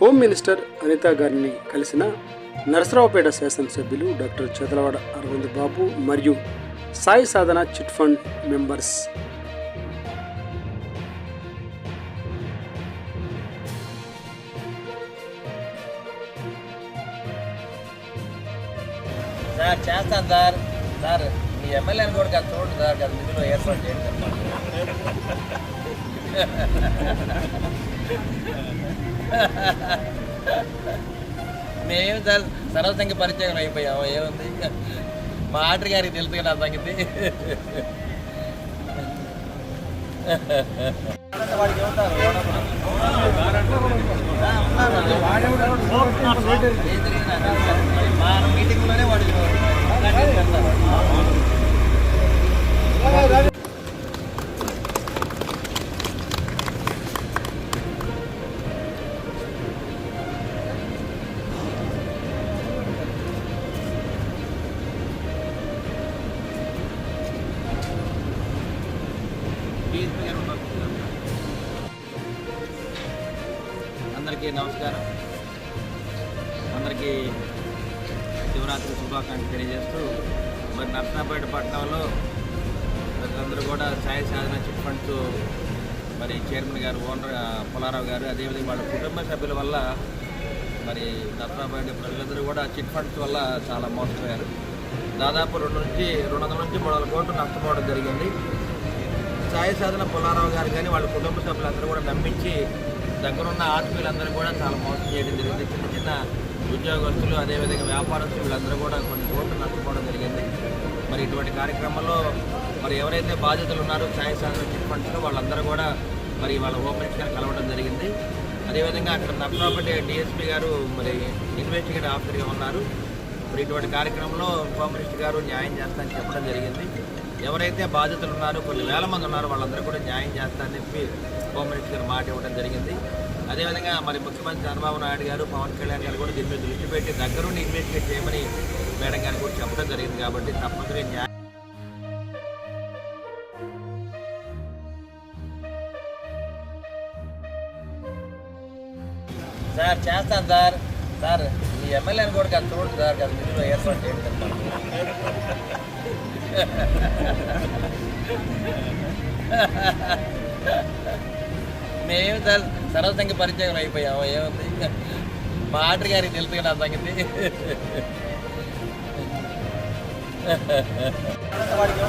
Home minister Anitha గారిని కలిసిన నరసరావుపేట శాసనసభ్యులు డాక్టర్ చదలవాడ అరవింద్ బాబు మరియు Sai Sadhana chit fund members. Sir చేస్తాను సార్. సార్ మీ ఎమ్మెల్యేని కూడా కాదు చూడండి సార్ కాదు నిధులు ఏర్పాటు చేయండి. మేము సార్ సర్వసంఖ్య పరిచయం అయిపోయాము? ఏముంది? మా ఆర్డర్ గారికి తెలుసు కదా సంగతి. వాడికి అందరికీ నమస్కారం. అందరికీ శివరాత్రి శుభాకాంక్షలు తెలియజేస్తూ మరి నర్సనాపేట పట్టణంలో ప్రజలందరూ కూడా సాయి సాధన చిట్ ఫండ్స్ మరి చైర్మన్ గారు ఓనర్ పులారావు గారు అదేవిధంగా వాళ్ళ కుటుంబ సభ్యుల వల్ల మరి నర్సనాపేట ప్రజలందరూ కూడా చిట్ ఫండ్స్ వల్ల చాలా మోసపోయారు. దాదాపు రెండు నుంచి రెండు వందల నుంచి మూడు వందల కోట్లు నష్టపోవడం జరిగింది. సాయి సాధన పుల్లారావు గారు కానీ వాళ్ళ కుటుంబ సభ్యులందరూ కూడా నమ్మించి దగ్గరున్న ఆత్మీయులందరూ కూడా చాలా మోసం చేయడం జరిగింది. చిన్న చిన్న ఉద్యోగస్తులు అదేవిధంగా వ్యాపారస్తులు వీళ్ళందరూ కూడా కొన్ని కోట్లు నష్టపోవడం జరిగింది. మరి ఇటువంటి కార్యక్రమంలో మరి ఎవరైతే బాధితులు ఉన్నారో ఛాయ్ సాధన చిట్ ఫండ్స్లో వాళ్ళందరూ కూడా మరి వాళ్ళ హోమ్ మినిస్టర్ కలవడం జరిగింది. అదేవిధంగా అక్కడ నర్సరాపేట డిఎస్పీ గారు మరి ఇన్వెస్టిగేటివ్ ఆఫీసర్గా ఉన్నారు. మరి ఇటువంటి కార్యక్రమంలో హోమ్ మినిస్టర్ గారు న్యాయం చేస్తానని చెప్పడం జరిగింది. ఎవరైతే బాధితులు ఉన్నారో కొన్ని వేల మంది ఉన్నారో వాళ్ళందరూ కూడా న్యాయం చేస్తారని చెప్పి హోమ్ మినిస్టర్ గారు మాట ఇవ్వడం జరిగింది. అదేవిధంగా మరి ముఖ్యమంత్రి చంద్రబాబు నాయుడు గారు పవన్ కళ్యాణ్ గారు కూడా దీని మీద దృష్టి పెట్టి దగ్గరుండి ఇన్వెస్టిగేట్ చేయమని మేడం గారు కూడా చెప్పడం జరిగింది కాబట్టి తప్పనిసరి న్యాయం సార్ చేస్తాను సార్. సార్ మీ ఎమ్మెల్యేని కూడా కాదు చూడండి సార్ కాదు నిధులు ఏర్పాటు చేయండి మేము సార్ సర్వసంఖ్య పరిచయం అయిపోయాము ఏముంది? మా ఆర్డర్ గారికి తెలుసు కదా సంగతి. వాడికి